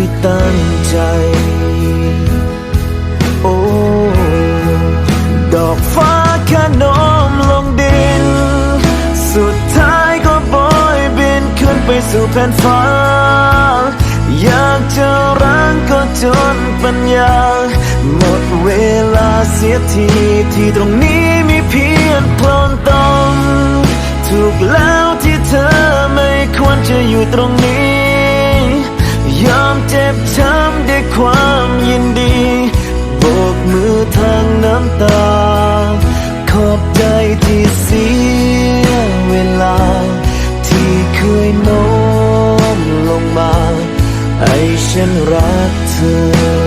ที่ตั้งใจ โอ้ ดอกฟ้าแค่โน้มลงดิน สุดท้ายก็โบยบินขึ้นไปสู่แผ่นฟ้า อยากจะรังก็จนปัญญา หมดเวลาเสียทีที่ตรงนี้มีเพียงโคลนตมถูกแล้วที่เธอไม่ควรจะอยู่ตรงนี้ ทางน้ำตา ขอบใจที่เสียเวลา ที่เคยโน้มลงมา ให้ฉันรักเธอ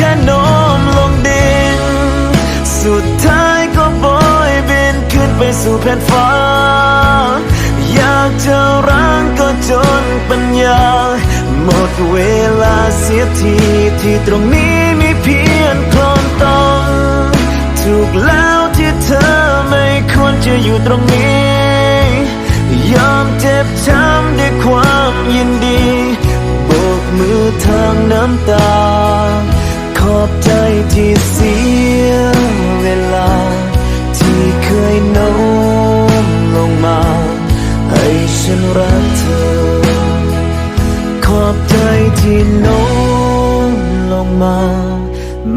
ค่โน้มลงดิน สุดท้ายก็โบยบินขึ้นไปสู่แผ่นฟ้า อยากจะรังก็จนปัญญา หมดเวลาเสียทีที่ตรงนี้มีเพียงโคลนตมถูกแล้วที่เธอไม่ควรจะอยู่ตรงนี้ ยอมเจ็บช้ำด้วยความยิน